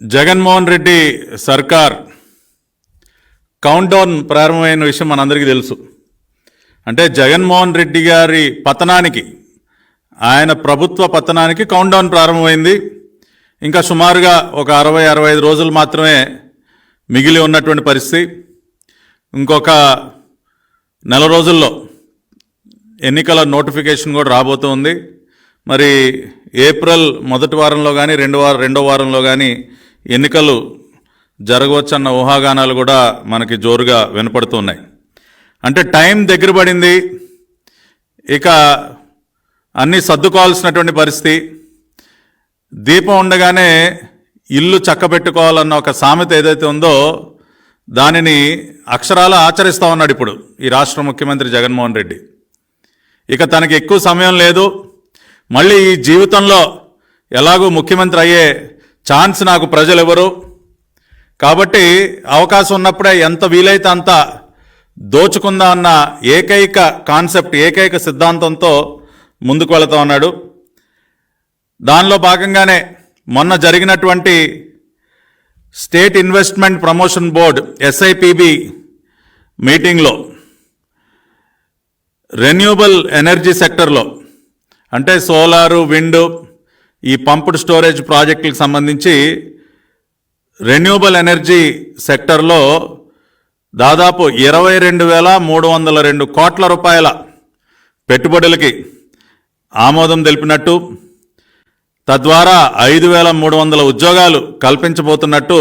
జగన్మోహన్ రెడ్డి సర్కార్ count down ప్రారంభమైన విషయం మనందరికీ తెలుసు. అంటే జగన్మోహన్ రెడ్డి గారి పతనానికి ఆయన ప్రభుత్వ పతనానికి కౌంట్ డౌన్ ప్రారంభమైంది. ఇంకా సుమారుగా ఒక అరవై అరవై ఐదు రోజులు మాత్రమే మిగిలి ఉన్నటువంటి పరిస్థితి. ఇంకొక నెల రోజుల్లో ఎన్నికల నోటిఫికేషన్ కూడా రాబోతుంది మరి ఏప్రిల్ మొదటి వారంలో కానీ రెండు వారం రెండో వారంలో కానీ ఎన్నికలు జరగవచ్చన్న ఊహాగానాలు కూడా మనకి జోరుగా వినపడుతున్నాయి. అంటే టైం దగ్గర పడింది ఇక అన్నీ సర్దుకోవాల్సినటువంటి పరిస్థితి. దీపం ఉండగానే ఇల్లు చక్కబెట్టుకోవాలన్న ఒక సామెత ఏదైతే ఉందో దానిని అక్షరాల ఆచరిస్తా ఉన్నాడు ఇప్పుడు ఈ రాష్ట్ర ముఖ్యమంత్రి జగన్మోహన్ రెడ్డి. ఇక తనకి ఎక్కువ సమయం లేదు మళ్ళీ ఈ జీవితంలో ఎలాగూ ముఖ్యమంత్రి అయ్యే ఛాన్స్ నాకు ప్రజలు ఎవరు కాబట్టి అవకాశం ఉన్నప్పుడే ఎంత వీలైతే అంత దోచుకుందా అన్న ఏకైక కాన్సెప్ట్ ఏకైక సిద్ధాంతంతో ముందుకు వెళుతూ ఉన్నాడు. దానిలో భాగంగానే మొన్న జరిగినటువంటి state investment promotion board SIPB మీటింగ్లో రెన్యూబుల్ ఎనర్జీ సెక్టర్లో అంటే సోలారు విండు ఈ పంప్డ్ స్టోరేజ్ ప్రాజెక్టులకు సంబంధించి రెన్యూబుల్ ఎనర్జీ సెక్టర్లో దాదాపు ఇరవై రెండు వేల మూడు వందల రెండు కోట్ల రూపాయల పెట్టుబడులకి ఆమోదం తెలిపినట్టు తద్వారా ఐదు వేల మూడు వందల ఉద్యోగాలు కల్పించబోతున్నట్టు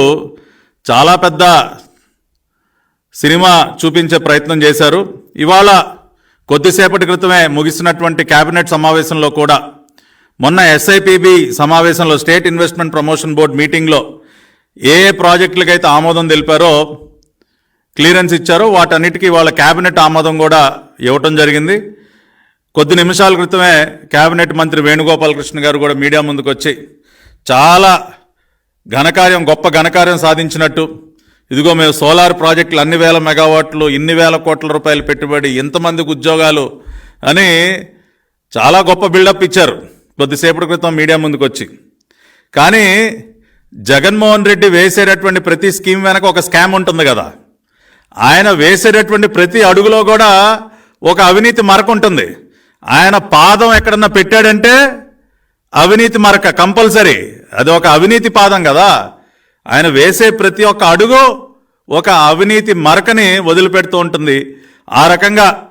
చాలా పెద్ద సినిమా చూపించే ప్రయత్నం చేశారు. ఇవాళ కొద్దిసేపటి క్రితమే ముగిసినటువంటి కేబినెట్ సమావేశంలో కూడా మొన్న ఎస్ఐపిబి సమావేశంలో స్టేట్ ఇన్వెస్ట్మెంట్ ప్రమోషన్ బోర్డు మీటింగ్లో ఏ ఏ ప్రాజెక్టులకైతే ఆమోదం తెలిపారో క్లియరెన్స్ ఇచ్చారో వాటన్నిటికీ వాళ్ళ కేబినెట్ ఆమోదం కూడా ఇవ్వటం జరిగింది. కొద్ది నిమిషాల క్రితమే కేబినెట్ మంత్రి వేణుగోపాలకృష్ణ గారు కూడా మీడియా ముందుకు వచ్చి చాలా ఘనకార్యం గొప్ప ఘనకార్యం సాధించినట్టు. ఇదిగో మేము సోలార్ ప్రాజెక్టులు అన్ని వేల మెగావాట్లు ఇన్ని వేల కోట్ల రూపాయలు పెట్టుబడి ఇంతమందికి ఉద్యోగాలు అని చాలా గొప్ప బిల్డప్ ఇచ్చారు. కొద్దిసేపటి క్రితం మీడియా ముందుకు వచ్చి కానీ జగన్మోహన్ రెడ్డి వేసేటటువంటి ప్రతి స్కీమ్ వెనక ఒక స్కామ్ ఉంటుంది కదా. ఆయన వేసేటటువంటి ప్రతి అడుగులో కూడా ఒక అవినీతి మరక ఉంటుంది. ఆయన పాదం ఎక్కడన్నా పెట్టాడంటే అవినీతి మరక కంపల్సరీ. అది ఒక అవినీతి పాదం కదా. ఆయన వేసే ప్రతి ఒక్క అడుగు ఒక అవినీతి మరకని వదిలిపెడుతూ ఉంటుంది. ఆ రకంగా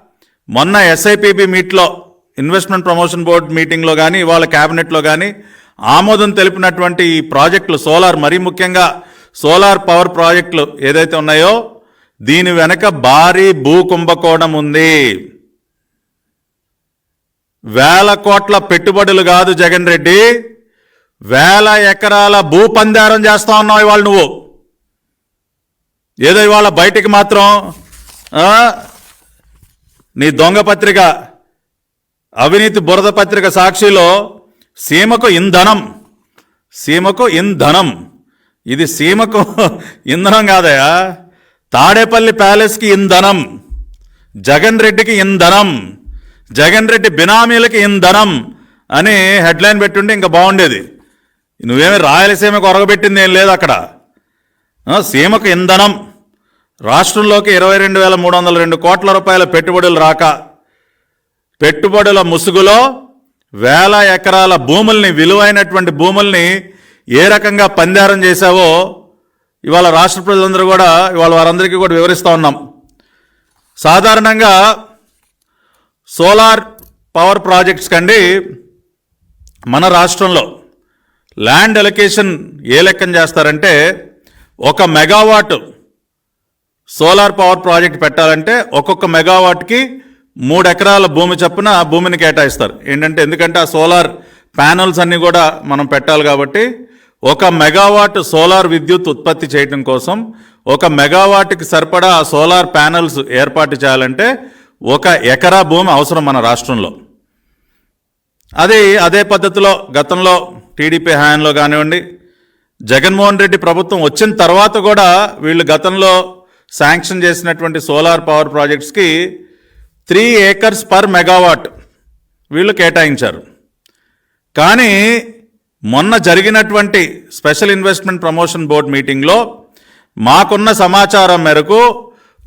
మొన్న ఎస్ఐపిబి మీట్లో ఇన్వెస్ట్మెంట్ ప్రమోషన్ బోర్డు మీటింగ్లో కానీ ఇవాళ క్యాబినెట్లో కానీ ఆమోదం తెలిపినటువంటి ఈ ప్రాజెక్టులు సోలార్ మరీ ముఖ్యంగా సోలార్ పవర్ ప్రాజెక్టులు ఏదైతే ఉన్నాయో దీని వెనక భారీ భూ కుంభకోణం ఉంది. వేల కోట్ల పెట్టుబడులు కాదు జగన్ రెడ్డి. వేల ఎకరాల భూ పందారం చేస్తా ఉన్నావు ఇవాళ నువ్వు. ఏదో ఇవాళ బయటికి మాత్రం నీ దొంగ పత్రిక అవినీతి బురద పత్రిక సాక్షిలో సీమకు ఇంధనం సీమకు ఇంధనం. ఇది సీమకు ఇంధనం కాదయా తాడేపల్లి ప్యాలెస్కి ఇంధనం జగన్ రెడ్డికి ఇంధనం జగన్ రెడ్డి బినామీలకి ఇంధనం అని హెడ్లైన్ పెట్టుంటే ఇంకా బాగుండేది. నువ్వేమి రాయలసీమకు ఒరగబెట్టింది ఏం లేదు అక్కడ. సీమకు ఇంధనం. రాష్ట్రంలోకి ఇరవై రెండు వేల మూడు వందల రెండు కోట్ల రూపాయల పెట్టుబడులు రాక పెట్టుబడుల ముసుగులో వేల ఎకరాల భూముల్ని విలువైనటువంటి భూముల్ని ఏ రకంగా పందారం చేశావో ఇవాళ రాష్ట్ర ప్రజలందరూ కూడా ఇవాళ వారందరికీ కూడా వివరిస్తూ ఉన్నాం. సాధారణంగా సోలార్ పవర్ ప్రాజెక్ట్స్ కండి మన రాష్ట్రంలో ల్యాండ్ ఎలకేషన్ ఏ లెక్కన చేస్తారంటే ఒక మెగావాట్ సోలార్ పవర్ ప్రాజెక్ట్ పెట్టాలంటే ఒక్కొక్క మెగావాట్కి మూడు ఎకరాల భూమి చొప్పున భూమిని కేటాయిస్తారు. ఏంటంటే ఎందుకంటే ఆ సోలార్ ప్యానల్స్ అన్నీ కూడా మనం పెట్టాలి కాబట్టి ఒక మెగావాట్ సోలార్ విద్యుత్ ఉత్పత్తి చేయడం కోసం ఒక మెగావాట్కి సరిపడా ఆ సోలార్ ప్యానల్స్ ఏర్పాటు చేయాలంటే ఒక ఎకరా భూమి అవసరం మన రాష్ట్రంలో. అది అదే పద్ధతిలో గతంలో టీడీపీ హయాంలో కానివ్వండి జగన్మోహన్ రెడ్డి ప్రభుత్వం వచ్చిన తర్వాత కూడా వీళ్ళు గతంలో శాంక్షన్ చేసినటువంటి సోలార్ పవర్ ప్రాజెక్ట్స్కి త్రీ ఏకర్స్ పర్ మెగావాట్ వీళ్ళు కేటాయించారు. కానీ మొన్న జరిగినటువంటి స్పెషల్ ఇన్వెస్ట్మెంట్ ప్రమోషన్ బోర్డు మీటింగ్లో మాకున్న సమాచారం మేరకు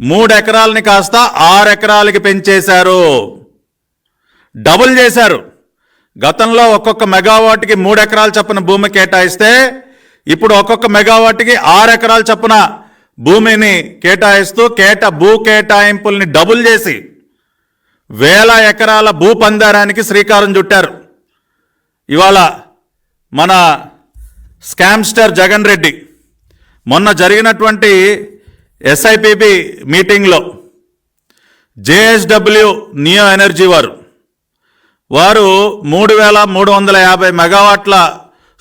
మూడు ఎకరాలని కాస్త ఆరు ఎకరాలకి పెంచేశారు. డబుల్ చేశారు. గతంలో ఒక్కొక్క మెగావాట్కి మూడు ఎకరాలు చొప్పున భూమి కేటాయిస్తే ఇప్పుడు ఒక్కొక్క మెగావాట్కి ఆరు ఎకరాలు చొప్పున భూమిని కేటాయిస్తూ కేట భూ కేటాయింపుల్ని డబుల్ చేసి వేల ఎకరాల భూపందారానికి శ్రీకారం చుట్టారు. ఇవాళ మన స్కామ్స్టర్ జగన్ రెడ్డి మొన్న జరిగినటువంటి ఎస్ఐపిబి మీటింగ్లో జేఎస్డబ్ల్యూ నియో ఎనర్జీ వారు వారు మూడు వేల మూడు వందల యాభై మెగావాట్ల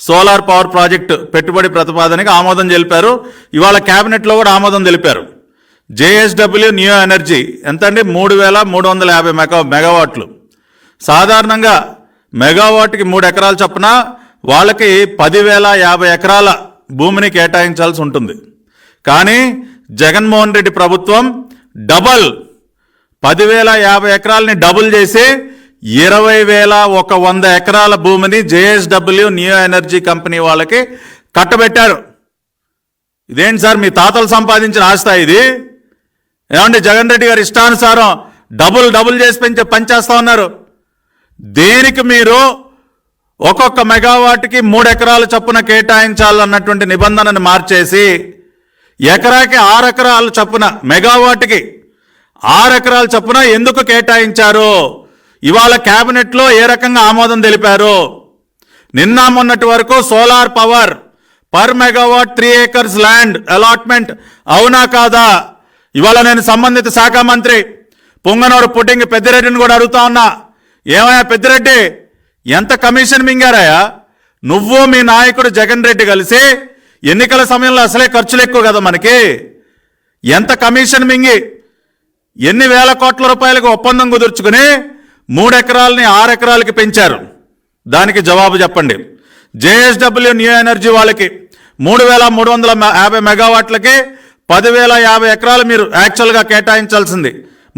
సోలార్ పవర్ ప్రాజెక్టు పెట్టుబడి ప్రతిపాదనకి ఆమోదం తెలిపారు. ఇవాళ క్యాబినెట్లో కూడా ఆమోదం తెలిపారు. జేఎస్డబ్ల్యూ న్యూ ఎనర్జీ ఎంత అండి మూడు వేల మూడు వందల యాభై మెగా మెగావాట్లు. సాధారణంగా మెగావాట్కి మూడు ఎకరాల చొప్పున వాళ్ళకి పదివేల యాభై ఎకరాల భూమిని కేటాయించాల్సి ఉంటుంది. కానీ జగన్మోహన్ రెడ్డి ప్రభుత్వం డబల్ పదివేల యాభై ఎకరాలని డబుల్ చేసి ఇరవై వేల ఒక వంద ఎకరాల భూమిని జేఎస్డబ్ల్యూ న్యూ ఎనర్జీ కంపెనీ వాళ్ళకి కట్టబెట్టారు. ఇదేంటి సార్? మీ తాతలు సంపాదించిన ఆస్తా ఇది. ఏమండి జగన్ రెడ్డి గారు ఇష్టానుసారం డబుల్ డబుల్ చేసి పెంచే పనిచేస్తా ఉన్నారు. దేనికి మీరు ఒక్కొక్క మెగావాట్కి మూడు ఎకరాల చొప్పున కేటాయించాలన్నటువంటి నిబంధనను మార్చేసి ఎకరాకి ఆరు ఎకరాల చొప్పున మెగావాట్కి ఆరు ఎకరాల చొప్పున ఎందుకు కేటాయించారు? ఇవాళ క్యాబినెట్లో ఏ రకంగా ఆమోదం తెలిపారు? నిన్న మొన్నటి వరకు solar power per megawatt three acres land allotment అవునా కాదా? ఇవాళ నేను సంబంధిత శాఖ మంత్రి పొంగనూరు పుట్టింగి పెద్దిరెడ్డిని కూడా అడుగుతా ఉన్నా. ఏమయ్యా పెద్దిరెడ్డి ఎంత కమిషన్ మింగారాయా నువ్వు మీ నాయకుడు జగన్ రెడ్డి కలిసి ఎన్నికల సమయంలో అసలే ఖర్చులు ఎక్కువ కదా మనకి. ఎంత కమిషన్ మింగి ఎన్ని వేల కోట్ల రూపాయలకు ఒప్పందం కుదుర్చుకుని మూడెకరాలని ఆరు ఎకరాలకి పెంచారు? దానికి జవాబు చెప్పండి. జేఎస్డబ్ల్యూ న్యూ ఎనర్జీ వాళ్ళకి మూడు వేల మూడు వందల యాభై మెగావాట్లకి పదివేల యాభై ఎకరాలు మీరు యాక్చువల్గా కేటాయించాల్సింది.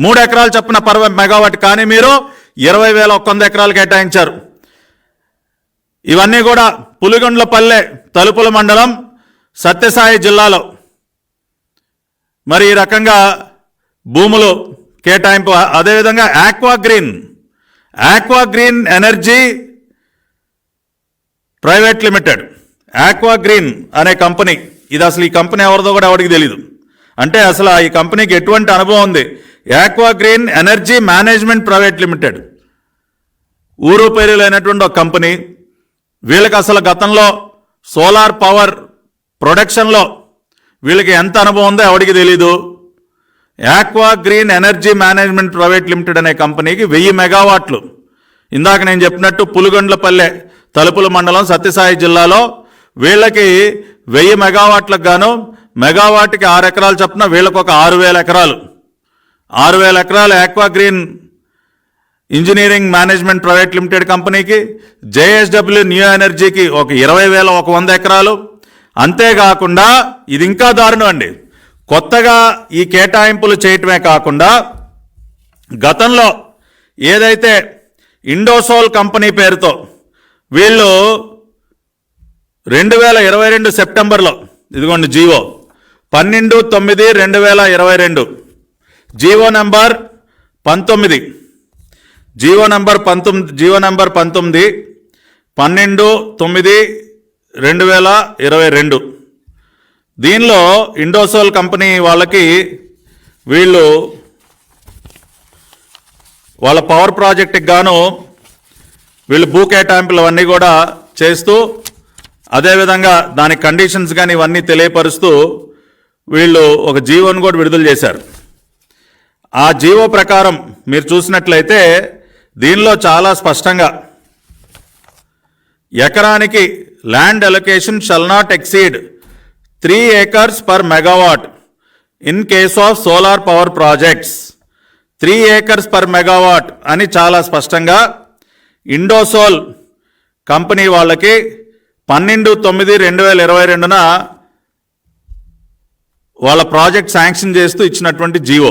మూడు ఎకరాలు చొప్పున పర్ మెగావాట్ కానీ మీరు ఇరవై వేల ఒక వంద ఎకరాలు కేటాయించారు. ఇవన్నీ కూడా పులిగొండ్లపల్లె తలుపుల మండలం సత్యసాయి జిల్లాలో. మరి ఈ రకంగా భూములు కేటాయింపు అదేవిధంగా aqua green aqua green energy private limited aqua green అనే కంపెనీ ఇది అసలు ఈ కంపెనీ ఎవరిదో కూడా ఎవరికి తెలియదు అంటే అసలు ఈ కంపెనీకి ఎటువంటి అనుభవం ఉంది? Aqua green energy management private limited ఊరు పేరు లేనటువంటి ఒక కంపెనీ. వీళ్ళకి అసలు గతంలో సోలార్ పవర్ ప్రొడక్షన్లో వీళ్ళకి ఎంత అనుభవం ఉందో ఎవరికి తెలీదు. Aqua green energy management private limited అనే కంపెనీకి వెయ్యి మెగావాట్లు. ఇందాక నేను చెప్పినట్టు పులుగండ్లపల్లె తలుపుల మండలం సత్యసాయి జిల్లాలో వీళ్ళకి వెయ్యి మెగావాట్లకు గాను మెగావాట్కి ఆరు ఎకరాలు చొప్పున వీళ్ళకు ఒక ఆరు వేల ఎకరాలు. ఆరు వేల ఎకరాలు aqua green engineering management private limited కంపెనీకి జేఎస్డబ్ల్యూ న్యూ ఎనర్జీకి ఒక ఇరవై వేల ఒక వంద ఎకరాలు. అంతేకాకుండా ఇది ఇంకా దారుణం అండి. కొత్తగా ఈ కేటాయింపులు చేయటమే కాకుండా గతంలో ఏదైతే ఇండోసోల్ కంపెనీ పేరుతో వీళ్ళు రెండు వేల ఇరవై రెండు సెప్టెంబర్లో ఇదిగోండి జీవో పన్నెండు తొమ్మిది రెండు వేల ఇరవై రెండు జీవో నెంబర్ పంతొమ్మిది జీవో నంబర్ పంతొమ్మిది జీవో నంబర్ పంతొమ్మిది పన్నెండు తొమ్మిది రెండు వేల ఇరవై రెండు. దీనిలో ఇండోసోల్ కంపెనీ వాళ్ళకి వీళ్ళు వాళ్ళ పవర్ ప్రాజెక్ట్కి గాను వీళ్ళు భూ కేటాయింపులు అవన్నీ కూడా చేస్తూ అదేవిధంగా దాని కండిషన్స్ కానీ ఇవన్నీ తెలియపరుస్తూ వీళ్ళు ఒక జీవోను కూడా విడుదల చేశారు. ఆ జీవో ప్రకారం మీరు చూసినట్లయితే దీనిలో చాలా స్పష్టంగా ఎకరానికి land allocation shall not exceed three acres per megawatt in case of solar power projects three acres per megawatt అని చాలా స్పష్టంగా ఇండోసోల్ కంపెనీ వాళ్ళకి పన్నెండు తొమ్మిది రెండు వేల ఇరవై రెండున వాళ్ళ ప్రాజెక్ట్ శాంక్షన్ చేస్తూ ఇచ్చినటువంటి జీవో.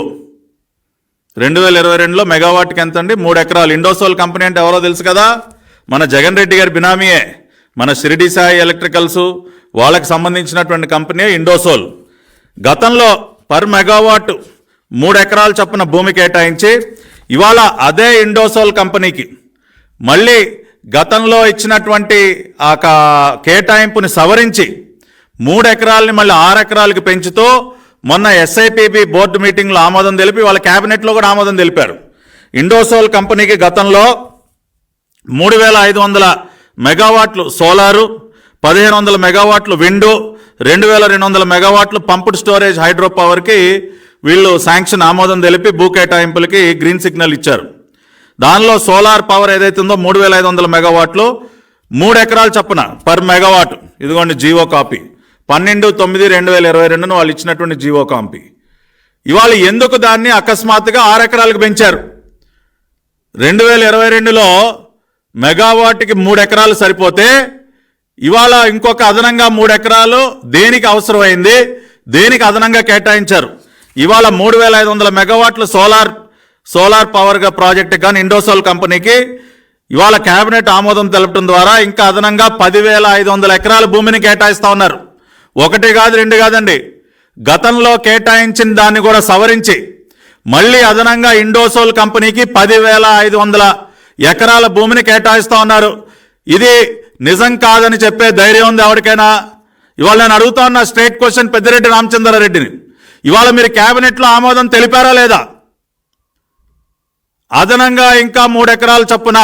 రెండు వేల ఇరవై రెండులో మెగావాట్కి ఎంత అండి మూడు ఎకరాలు. ఇండోసోల్ కంపెనీ అంటే ఎవరో తెలుసు కదా? మన జగన్ రెడ్డి గారి బినామీయే. మన షిరిడి సాయి ఎలక్ట్రికల్స్ వాళ్ళకి సంబంధించినటువంటి కంపెనీ ఇండోసోల్. గతంలో పర్ మెగావాట్ మూడు ఎకరాలు చొప్పున భూమి కేటాయించి ఇవాళ అదే ఇండోసోల్ కంపెనీకి మళ్ళీ గతంలో ఇచ్చినటువంటి ఆ కేటాయింపుని సవరించి మూడు ఎకరాలని మళ్ళీ ఆరు ఎకరాలకి పెంచుతూ మొన్న ఎస్ఐపిబి బోర్డు మీటింగ్లో ఆమోదం తెలిపి వాళ్ళ క్యాబినెట్లో కూడా ఆమోదం తెలిపారు. ఇండోసోల్ కంపెనీకి గతంలో మూడు వేల ఐదు వందల మెగావాట్లు సోలారు పదిహేను వందల మెగావాట్లు విండు రెండు వేల రెండు వందల మెగావాట్లు పంప్డ్ స్టోరేజ్ హైడ్రో పవర్కి వీళ్ళు శాంక్షన్ ఆమోదం తెలిపి భూ కేటాయింపులకి గ్రీన్ సిగ్నల్ ఇచ్చారు. దానిలో సోలార్ పవర్ ఏదైతే ఉందో మూడు వేల ఐదు వందల మెగావాట్లు మూడు ఎకరాలు చప్పున పర్ మెగావాట్. ఇదిగోండి జీవో కాపీ. పన్నెండు తొమ్మిది రెండు వేల ఇరవై రెండును వాళ్ళు ఇచ్చినటువంటి జీవో కాపీ. ఇవాళ ఎందుకు దాన్ని అకస్మాత్తుగా ఆరు ఎకరాలకు పెంచారు? రెండు వేల ఇరవై రెండులో మెగావాట్కి మూడు ఎకరాలు సరిపోతే ఇవాళ ఇంకొక అదనంగా మూడు ఎకరాలు దేనికి అవసరమైంది? దేనికి అదనంగా కేటాయించారు? ఇవాళ మూడు వేల ఐదు వందల మెగావాట్లు సోలార్ సోలార్ పవర్గా ప్రాజెక్ట్ కానీ ఇండోసోల్ కంపెనీకి ఇవాళ కేబినెట్ ఆమోదం తెలపడం ద్వారా ఇంకా అదనంగా పదివేల ఐదు వందల ఎకరాల భూమిని కేటాయిస్తా ఉన్నారు. ఒకటి కాదు రెండు కాదండి. గతంలో కేటాయించిన దాన్ని కూడా సవరించి మళ్ళీ అదనంగా ఇండోసోల్ కంపెనీకి పదివేల ఐదు వందల ఎకరాల భూమిని కేటాయిస్తూ ఉన్నారు. ఇది నిజం కాదని చెప్పే ధైర్యం ఉంది ఎవరికైనా? ఇవాళ నేను అడుగుతా ఉన్న స్ట్రేట్ క్వశ్చన్ పెద్దిరెడ్డి రామచంద్రారెడ్డిని. ఇవాళ మీరు కేబినెట్లో ఆమోదం తెలిపారా లేదా? అదనంగా ఇంకా మూడు ఎకరాల చొప్పున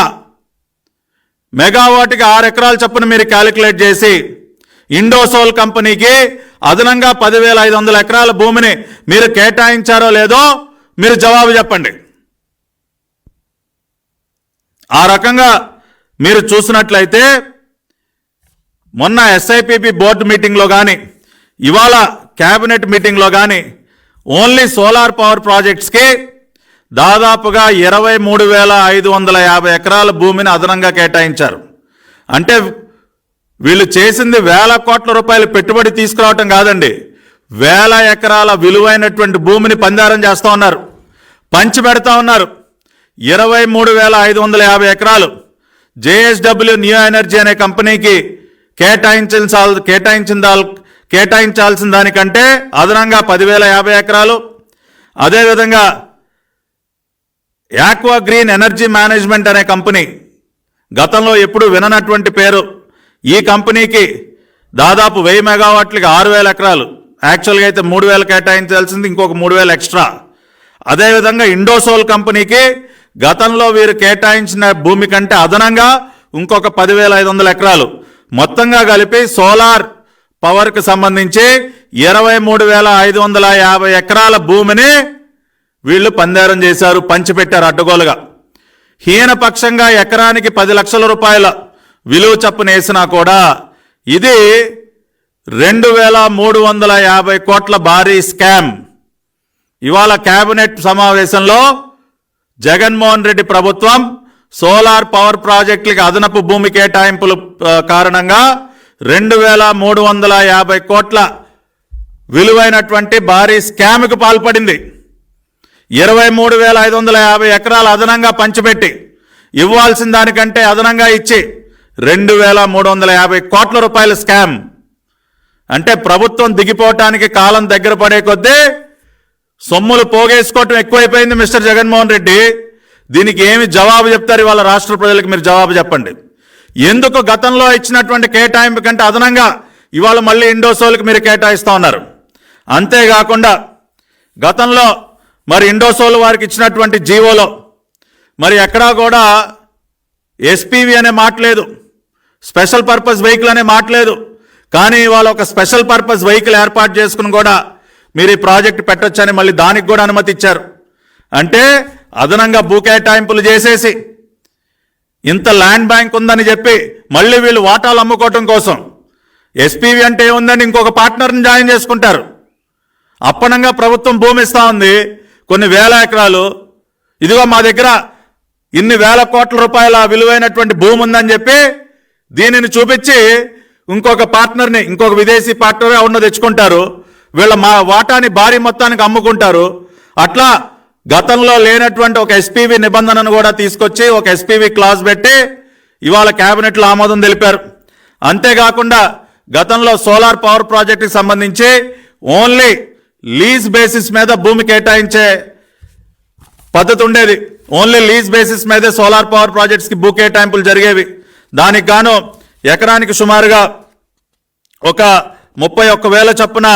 మెగావాట్కి ఆరు ఎకరాల చొప్పున మీరు క్యాలిక్యులేట్ చేసి ఇండోసోల్ కంపెనీకి అదనంగా పదివేల ఐదు వందల ఎకరాల భూమిని మీరు కేటాయించారో లేదో మీరు జవాబు చెప్పండి. ఆ రకంగా మీరు చూసినట్లయితే మొన్న ఎస్ఐపిపి బోర్డు మీటింగ్లో కానీ ఇవాళ క్యాబినెట్ మీటింగ్లో కానీ ఓన్లీ సోలార్ పవర్ ప్రాజెక్ట్స్కి దాదాపుగా ఇరవై మూడు వేల ఐదు వందల యాభై ఎకరాల భూమిని అదనంగా కేటాయించారు. అంటే వీళ్ళు చేసింది వేల కోట్ల రూపాయలు పెట్టుబడి తీసుకురావటం కాదండి. వేల ఎకరాల విలువైనటువంటి భూమిని పందారం చేస్తూ ఉన్నారు. పంచి పెడతా ఉన్నారు. ఇరవై మూడు వేల ఐదు వందల యాభై ఎకరాలు జేఎస్డబ్ల్యూ న్యూ ఎనర్జీ అనే కంపెనీకి కేటాయించాల్సి కేటాయించిన కేటాయించాల్సిన దానికంటే అదనంగా పదివేల యాభై ఎకరాలు. అదేవిధంగా యాక్వా గ్రీన్ ఎనర్జీ మేనేజ్మెంట్ అనే కంపెనీ గతంలో ఎప్పుడు విననటువంటి పేరు. ఈ కంపెనీకి దాదాపు వెయ్యి మెగావాట్లకి ఆరు వేల ఎకరాలు. యాక్చువల్గా అయితే మూడు వేలు కేటాయించాల్సింది ఇంకొక మూడు వేలు ఎక్స్ట్రా. అదేవిధంగా ఇండోసోల్ కంపెనీకి గతంలో వీరు కేటాయించిన భూమి కంటే అదనంగా ఇంకొక పదివేల ఐదు వందల ఎకరాలు. మొత్తంగా కలిపి సోలార్ పవర్కి సంబంధించి ఇరవై మూడు వేల ఐదు వందల యాభై ఎకరాల భూమిని వీళ్ళు పందేరం చేశారు పంచిపెట్టారు అడ్డగోలుగా. హీనపక్షంగా ఎకరానికి పది లక్షల రూపాయల విలువ చప్పున వేసినా కూడా ఇది రెండు వేల మూడు వందల యాభై కోట్ల భారీ స్కామ్. ఇవాళ కేబినెట్ సమావేశంలో జగన్మోహన్ రెడ్డి ప్రభుత్వం సోలార్ పవర్ ప్రాజెక్టులకి అదనపు భూమి కేటాయింపులు కారణంగా రెండు వేల మూడు వందల యాభై కోట్ల విలువైనటువంటి భారీ స్కామ్కు పాల్పడింది. ఇరవై మూడు వేల ఐదు వందల యాభై ఎకరాలు అదనంగా పంచిపెట్టి ఇవ్వాల్సిన దానికంటే అదనంగా ఇచ్చి రెండు వేల మూడు వందల యాభై కోట్ల రూపాయల స్కామ్. అంటే ప్రభుత్వం దిగిపోవటానికి కాలం దగ్గర పడే కొద్దీ సొమ్ములు పోగేసుకోవటం ఎక్కువైపోయింది మిస్టర్ జగన్మోహన్ రెడ్డి. దీనికి ఏమి జవాబు చెప్తారు ఇవాళ రాష్ట్ర ప్రజలకు మీరు జవాబు చెప్పండి. ఎందుకు గతంలో ఇచ్చినటువంటి కేటాయింపు కంటే అదనంగా ఇవాళ మళ్ళీ ఇండోసోల్కి మీరు కేటాయిస్తూ ఉన్నారు? అంతేకాకుండా గతంలో మరి ఇండోసోల్ వారికి ఇచ్చినటువంటి జీవోలో మరి ఎక్కడా కూడా ఎస్పీవి అనే మాట లేదు స్పెషల్ పర్పస్ వెహికల్ అనే మాట లేదు. కానీ ఇవాళ ఒక స్పెషల్ పర్పస్ వెహికల్ ఏర్పాటు చేసుకుని కూడా మీరు ఈ ప్రాజెక్ట్ పెట్టొచ్చని మళ్ళీ దానికి కూడా అనుమతి ఇచ్చారు. అంటే అదనంగా భూ కేటాయింపులు చేసేసి ఇంత ల్యాండ్ బ్యాంక్ ఉందని చెప్పి మళ్ళీ వీళ్ళు వాటాలు అమ్ముకోవటం కోసం ఎస్పీవి అంటే ఏముందని ఇంకొక పార్ట్నర్ని జాయిన్ చేసుకుంటారు. అప్పనంగా ప్రభుత్వం భూమి ఇస్తా ఉంది. కొన్ని వేల ఎకరాలు. ఇదిగో మా దగ్గర ఇన్ని వేల కోట్ల రూపాయల విలువైనటువంటి భూమి ఉందని చెప్పి దీనిని చూపించి ఇంకొక పార్ట్నర్ని ఇంకొక విదేశీ పార్ట్నర్ ఎవరినో తెచ్చుకుంటారు. వీళ్ళ మా వాటాని భారీ మొత్తానికి అమ్ముకుంటారు. అట్లా గతంలో లేనటువంటి ఒక ఎస్పీవి నిబంధనను కూడా తీసుకొచ్చి ఒక ఎస్పీవి క్లాస్ పెట్టి ఇవాళ క్యాబినెట్లో ఆమోదం తెలిపారు. అంతేకాకుండా గతంలో సోలార్ పవర్ ప్రాజెక్టుకి సంబంధించి ఓన్లీ లీజ్ బేసిస్ మీద భూమి కేటాయించే పద్ధతి ఉండేది. ఓన్లీ లీజ్ బేసిస్ మీదే సోలార్ పవర్ ప్రాజెక్ట్స్కి భూ కేటాయింపులు జరిగేవి. దానికి గాను ఎకరానికి సుమారుగా ఒక ముప్పై ఒక్క వేల చొప్పున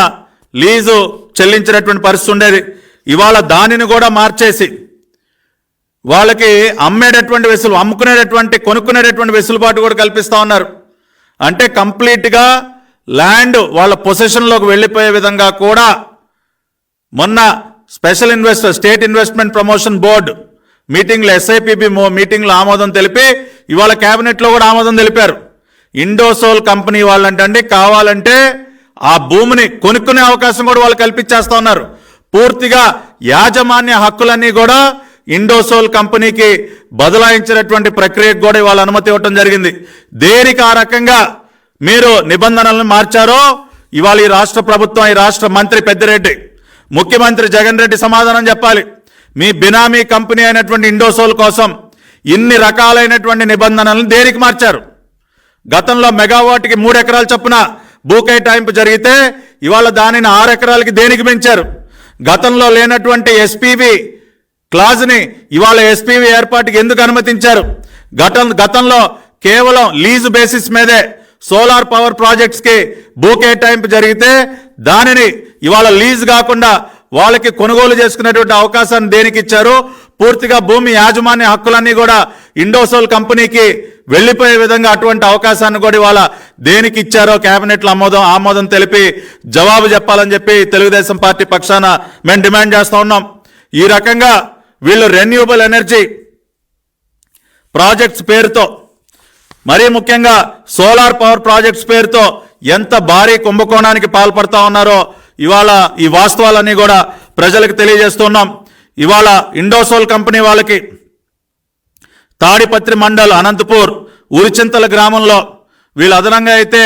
లీజు చెల్లించినటువంటి పరిస్థితి ఉండేది. ఇవాళ దానిని కూడా మార్చేసి వాళ్ళకి అమ్మేటటువంటి వెసులు అమ్ముకునేటటువంటి కొనుక్కునేటటువంటి వెసులుబాటు కూడా కల్పిస్తూ ఉన్నారు. అంటే కంప్లీట్గా ల్యాండ్ వాళ్ళ పొసిషన్లోకి వెళ్ళిపోయే విధంగా కూడా మొన్న special investor state investment promotion board మీటింగ్లో ఎస్ఐపిబి మీటింగ్లో ఆమోదం తెలిపి ఇవాళ క్యాబినెట్లో కూడా ఆమోదం తెలిపారు. ఇండోసోల్ కంపెనీ వాళ్ళంటే కావాలంటే ఆ భూమిని కొనుక్కునే అవకాశం కూడా వాళ్ళు కల్పించేస్తా ఉన్నారు. పూర్తిగా యాజమాన్య హక్కులన్నీ కూడా ఇండోసోల్ కంపెనీకి బదలాయించినటువంటి ప్రక్రియకు కూడా ఇవాళ అనుమతి ఇవ్వటం జరిగింది. దేనికి ఆ రకంగా మీరు నిబంధనలను మార్చారో ఇవాళ ఈ రాష్ట్ర ప్రభుత్వం ఈ రాష్ట్ర మంత్రి పెద్దిరెడ్డి ముఖ్యమంత్రి జగన్ రెడ్డి సమాధానం చెప్పాలి. మీ బినామీ కంపెనీ అయినటువంటి ఇండోసోల్ కోసం ఇన్ని రకాలైనటువంటి నిబంధనలను దేనికి మార్చారు? గతంలో మెగావాట్కి మూడు ఎకరాల చొప్పున భూ కేటాయింపు జరిగితే ఇవాళ దానిని ఆరు ఎకరాలకి దేనికి పెంచారు గతంలో లేనటువంటి ఎస్పీవి క్లాజ్ని ఇవాళ ఎస్పీవి ఏర్పాటుకి ఎందుకు అనుమతించారు? గతం గతంలో కేవలం లీజు బేసిస్ మీదే సోలార్ పవర్ ప్రాజెక్ట్స్కి భూ కేటాయింపు జరిగితే దానిని ఇవాళ లీజ్ కాకుండా వాళ్ళకి కొనుగోలు చేసుకునేటువంటి అవకాశాన్ని దేనికి ఇచ్చారు? పూర్తిగా భూమి యాజమాన్య హక్కులన్నీ కూడా ఇండోసోల్ కంపెనీకి వెళ్ళిపోయే విధంగా అటువంటి అవకాశాన్ని కూడా ఇవాళ దేనికి ఇచ్చారో కేబినెట్లో ఆమోదం ఆమోదం తెలిపి జవాబు చెప్పాలని చెప్పి తెలుగుదేశం పార్టీ పక్షాన మేము డిమాండ్ చేస్తూ ఉన్నాం. ఈ రకంగా వీళ్ళు రెన్యూబుల్ ఎనర్జీ ప్రాజెక్ట్స్ పేరుతో మరీ ముఖ్యంగా సోలార్ పవర్ ప్రాజెక్ట్స్ పేరుతో ఎంత భారీ కుంభకోణానికి పాల్పడతా ఉన్నారో ఇవాళ ఈ వాస్తవాలన్నీ కూడా ప్రజలకు తెలియజేస్తున్నాం. ఇవాళ ఇండోసోల్ కంపెనీ వాళ్ళకి తాడిపత్రి మండల్ అనంతపూర్ ఉరిచింతల గ్రామంలో వీళ్ళు అదనంగా అయితే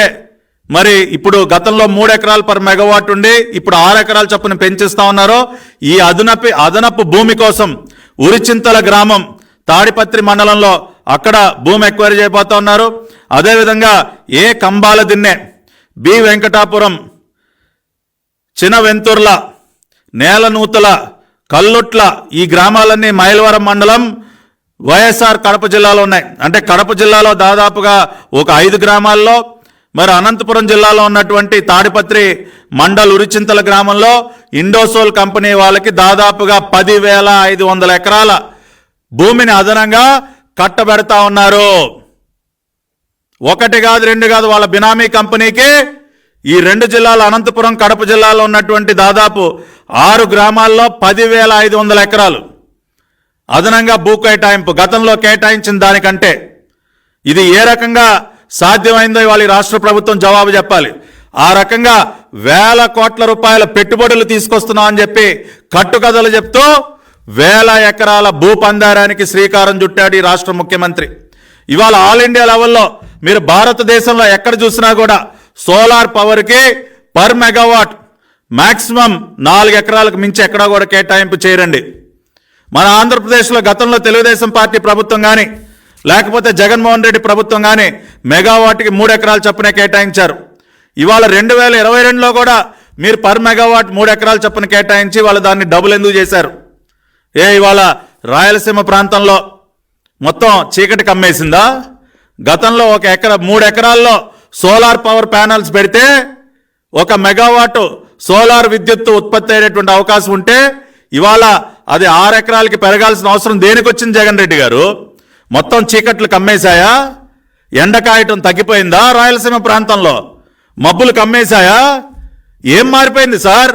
మరి ఇప్పుడు గతంలో మూడు ఎకరాలు పర్ మెగావాట్ ఉండి ఇప్పుడు ఆరు ఎకరాల చొప్పున పెంచిస్తా ఉన్నారు ఈ అదనపు అదనపు భూమి కోసం ఉరిచింతల గ్రామం తాడిపత్రి మండలంలో అక్కడ భూమి ఎక్వైరీ చేయబోతా ఉన్నారు. అదేవిధంగా A Kambala Dinne B Venkatapuram Chinaventurla Nelanuthala Kallutla ఈ గ్రామాలన్నీ మైలవరం మండలం వైఎస్ఆర్ కడప జిల్లాలో ఉన్నాయి. అంటే కడప జిల్లాలో దాదాపుగా ఒక ఐదు గ్రామాల్లో మరి అనంతపురం జిల్లాలో ఉన్నటువంటి తాడిపత్రి మండల్ ఉరిచింతల గ్రామంలో ఇండోసోల్ కంపెనీ వాళ్ళకి దాదాపుగా పదివేల ఐదు వందల ఎకరాల భూమిని అదనంగా కట్టబెడతా ఉన్నారు. ఒకటి కాదు రెండు కాదు వాళ్ళ బినామీ కంపెనీకి ఈ రెండు జిల్లాల అనంతపురం కడప జిల్లాలో ఉన్నటువంటి దాదాపు ఆరు గ్రామాల్లో పదివేల ఐదు వందల ఎకరాలు. అదనంగా భూ కేటాయింపు గతంలో కేటాయించిన దానికంటే. ఇది ఏ రకంగా సాధ్యమైందో ఇవాళ ఈ రాష్ట్ర ప్రభుత్వం జవాబు చెప్పాలి. ఆ రకంగా వేల కోట్ల రూపాయల పెట్టుబడులు తీసుకొస్తున్నామని చెప్పి కట్టుకథలు చెప్తూ వేల ఎకరాల భూపందారానికి శ్రీకారం చుట్టాడు ఈ రాష్ట్ర ముఖ్యమంత్రి. ఇవాళ ఆల్ ఇండియా లెవెల్లో మీరు భారతదేశంలో ఎక్కడ చూసినా కూడా సోలార్ పవర్కి పర్ మెగావాట్ మ్యాక్సిమం నాలుగు ఎకరాలకు మించి ఎక్కడా కూడా కేటాయింపు చేయరండి. మన ఆంధ్రప్రదేశ్లో గతంలో తెలుగుదేశం పార్టీ ప్రభుత్వం కానీ లేకపోతే జగన్మోహన్ రెడ్డి ప్రభుత్వం కానీ మెగావాట్కి మూడు ఎకరాలు చొప్పున కేటాయించారు. ఇవాళ రెండు వేల ఇరవై రెండులో కూడా మీరు పర్ మెగావాట్ మూడు ఎకరాలు చొప్పున కేటాయించి వాళ్ళు దాన్ని డబుల్ ఎందుకు చేశారు? ఏ ఇవాళ రాయలసీమ ప్రాంతంలో మొత్తం చీకటి కమ్మేసిందా? గతంలో ఒక ఎకరా మూడు ఎకరాల్లో సోలార్ పవర్ ప్యానల్స్ పెడితే ఒక మెగావాట్ సోలార్ విద్యుత్తు ఉత్పత్తి అయ్యేటువంటి అవకాశం ఉంటే ఇవాళ అది ఆరు ఎకరాలకి పెరగాల్సిన అవసరం దేనికి వచ్చింది జగన్ రెడ్డి గారు? మొత్తం చీకట్లు కమ్మేశాయా? ఎండ కాయటం తగ్గిపోయిందా రాయలసీమ ప్రాంతంలో? మబ్బులు కమ్మేశాయా? ఏం మారిపోయింది సార్?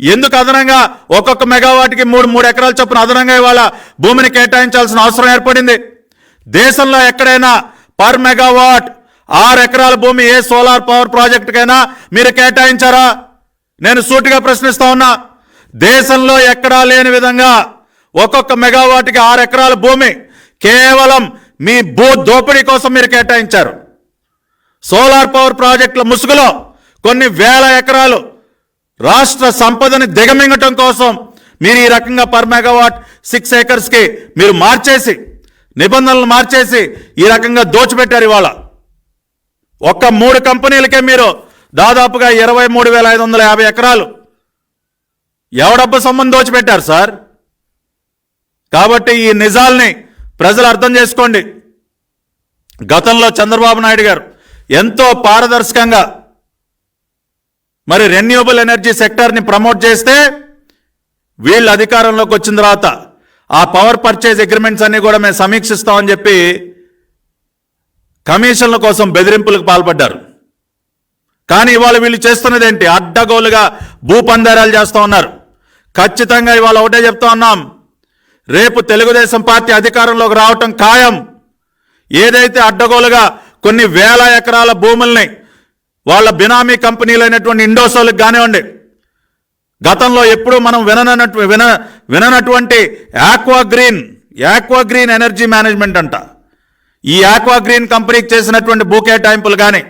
ఎందుకు అదనంగా ఒక్కొక్క మెగావాట్కి మూడు మూడు ఎకరాల చొప్పున అదనంగా ఇవాళ భూమిని కేటాయించాల్సిన అవసరం ఏర్పడింది. దేశంలో ఎక్కడైనా పర్ మెగావాట్ ఆరు ఎకరాల భూమి ఏ సోలార్ పవర్ ప్రాజెక్టుకైనా మీరు కేటాయించారా? నేను సూటిగా ప్రశ్నిస్తా ఉన్నా. దేశంలో ఎక్కడా లేని విధంగా ఒక్కొక్క మెగావాట్కి ఆరు ఎకరాల భూమి కేవలం మీ భూ దోపిడీ కోసం మీరు కేటాయించారు. సోలార్ పవర్ ప్రాజెక్టుల ముసుగులో కొన్ని వేల ఎకరాలు రాష్ట్ర సంపదని దిగమింగటం కోసం మీరు ఈ రకంగా పర్ మెగావాట్ సిక్స్ ఏకర్స్కి మీరు మార్చేసి నిబంధనలు మార్చేసి ఈ రకంగా దోచిపెట్టారు ఇవాళ. ఒక్క మూడు కంపెనీలకే మీరు దాదాపుగా ఇరవై మూడు వేల ఐదు వందల యాభై ఎకరాలు ఎవడబ్బ సొమ్మని దోచిపెట్టారు సార్? కాబట్టి ఈ నిజాల్ని ప్రజలు అర్థం చేసుకోండి. గతంలో చంద్రబాబు నాయుడు గారు ఎంతో పారదర్శకంగా మరి రెన్యూబుల్ ఎనర్జీ సెక్టర్ని ప్రమోట్ చేస్తే వీళ్ళు అధికారంలోకి వచ్చిన తర్వాత ఆ పవర్ పర్చేజ్ అగ్రిమెంట్స్ అన్ని కూడా మేము సమీక్షిస్తామని చెప్పి కమిషన్ల కోసం బెదిరింపులకు పాల్పడ్డారు. కానీ ఇవాళ వీళ్ళు చేస్తున్నది ఏంటి? అడ్డగోలుగా భూపందారాలు చేస్తూ ఉన్నారు. ఖచ్చితంగా ఇవాళ ఒకటే చెప్తా ఉన్నాం. రేపు తెలుగుదేశం పార్టీ అధికారంలోకి రావటం ఖాయం. ఏదైతే అడ్డగోలుగా కొన్ని వేల ఎకరాల భూముల్ని వాళ్ళ బినామీ కంపెనీలైనటువంటి ఇండోసోలకు కానివ్వండి. గతంలో ఎప్పుడూ మనం విననట్టు విన విననటువంటి aqua green aqua green energy management అంట. ఈ ఆక్వా గ్రీన్ కంపెనీకి చేసినటువంటి భూ కేటాయింపులు కానీ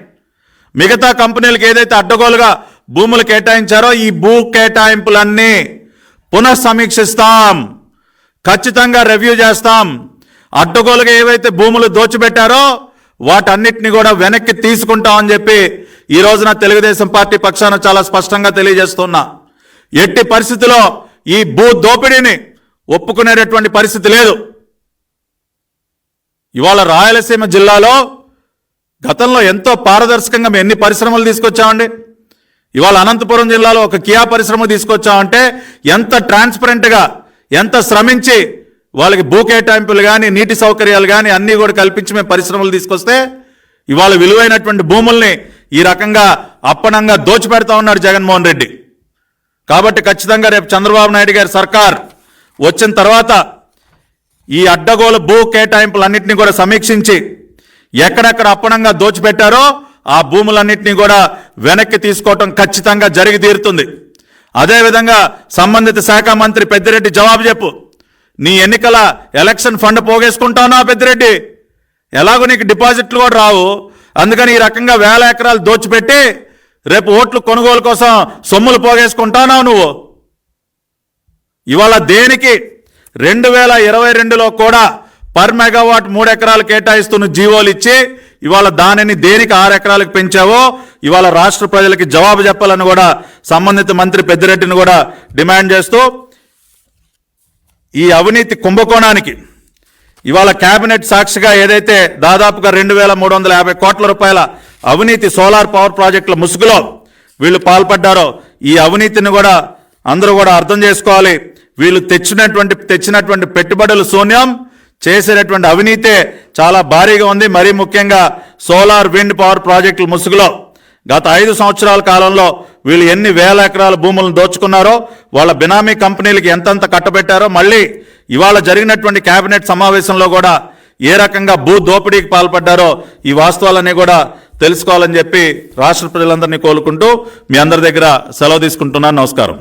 మిగతా కంపెనీలకు ఏదైతే అడ్డగోలుగా భూములు కేటాయించారో ఈ భూ కేటాయింపులన్నీ పునఃసమీక్షిస్తాం. ఖచ్చితంగా రివ్యూ చేస్తాం. అడ్డగోలుగా ఏవైతే భూములు దోచిపెట్టారో వాటన్నిటిని కూడా వెనక్కి తీసుకుంటామని చెప్పి ఈ రోజున తెలుగుదేశం పార్టీ పక్షాన చాలా స్పష్టంగా తెలియజేస్తున్నా. ఎట్టి పరిస్థితిలో ఈ భూ దోపిడీని ఒప్పుకునేటటువంటి పరిస్థితి లేదు. ఇవాళ రాయలసీమ జిల్లాలో గతంలో ఎంతో పారదర్శకంగా మేము ఎన్ని పరిశ్రమలు తీసుకొచ్చామండి? ఇవాళ అనంతపురం జిల్లాలో ఒక కియా పరిశ్రమ తీసుకొచ్చామంటే ఎంత ట్రాన్స్పరెంట్గా ఎంత శ్రమించి వాళ్ళకి భూ కేటాయింపులు కానీ నీటి సౌకర్యాలు కానీ అన్నీ కూడా కల్పించి మేము పరిశ్రమలు తీసుకొస్తే ఇవాళ విలువైనటువంటి భూముల్ని ఈ రకంగా అప్పనంగా దోచిపెడతా ఉన్నాడు జగన్మోహన్ రెడ్డి. కాబట్టి ఖచ్చితంగా రేపు చంద్రబాబు నాయుడు గారి సర్కార్ వచ్చిన తర్వాత ఈ అడ్డగోల భూ కేటాయింపులన్నింటినీ కూడా సమీక్షించి ఎక్కడెక్కడ అప్పనంగా దోచిపెట్టారో ఆ భూములన్నింటినీ కూడా వెనక్కి తీసుకోవటం ఖచ్చితంగా జరిగి తీరుతుంది. అదేవిధంగా సంబంధిత శాఖ మంత్రి పెద్దిరెడ్డి జవాబు చెప్పు. నీ ఎన్నికల ఎలక్షన్ ఫండ్ పోగేసుకుంటానా పెద్దిరెడ్డి? ఎలాగో నీకు డిపాజిట్లు కూడా రావు. అందుకని ఈ రకంగా వేల ఎకరాలు దోచిపెట్టి రేపు ఓట్లు కొనుగోలు కోసం సొమ్ములు పోగేసుకుంటానా నువ్వు? ఇవాళ దేనికి రెండు వేల ఇరవై రెండులో కూడా పర్ మెగావాట్ మూడు ఎకరాలు కేటాయిస్తున్న జీవోలు ఇచ్చి ఇవాళ దానిని దేనికి ఆరు ఎకరాలకు పెంచావో ఇవాళ రాష్ట్ర ప్రజలకి జవాబు చెప్పాలని కూడా సంబంధిత మంత్రి పెద్దిరెడ్డిని కూడా డిమాండ్ చేస్తూ ఈ అవినీతి కుంభకోణానికి ఇవాళ కేబినెట్ సాక్షిగా ఏదైతే దాదాపుగా రెండు వేల మూడు వందల యాభై కోట్ల రూపాయల అవినీతి సోలార్ పవర్ ప్రాజెక్టుల ముసుగులో వీళ్ళు పాల్పడ్డారో ఈ అవినీతిని కూడా అందరూ కూడా అర్థం చేసుకోవాలి. వీళ్ళు తెచ్చినటువంటి తెచ్చినటువంటి పెట్టుబడులు శూన్యం చేసేటటువంటి అవినీతే చాలా భారీగా ఉంది. మరీ ముఖ్యంగా సోలార్ విండ్ పవర్ ప్రాజెక్టుల ముసుగులో గత ఐదు సంవత్సరాల కాలంలో వీళ్ళు ఎన్ని వేల ఎకరాల భూములను దోచుకున్నారో వాళ్ళ బినామీ కంపెనీలకి ఎంతంత కట్టబెట్టారో మళ్ళీ ఇవాళ జరిగినటువంటి కేబినెట్ సమావేశంలో కూడా ఏ రకంగా భూ దోపిడీకి పాల్పడ్డారో ఈ వాస్తవాలన్నీ కూడా తెలుసుకోవాలని చెప్పి రాష్ట్ర ప్రజలందరినీ కోలుకుంటూ మీ అందరి దగ్గర సెలవు తీసుకుంటున్నాను. నమస్కారం.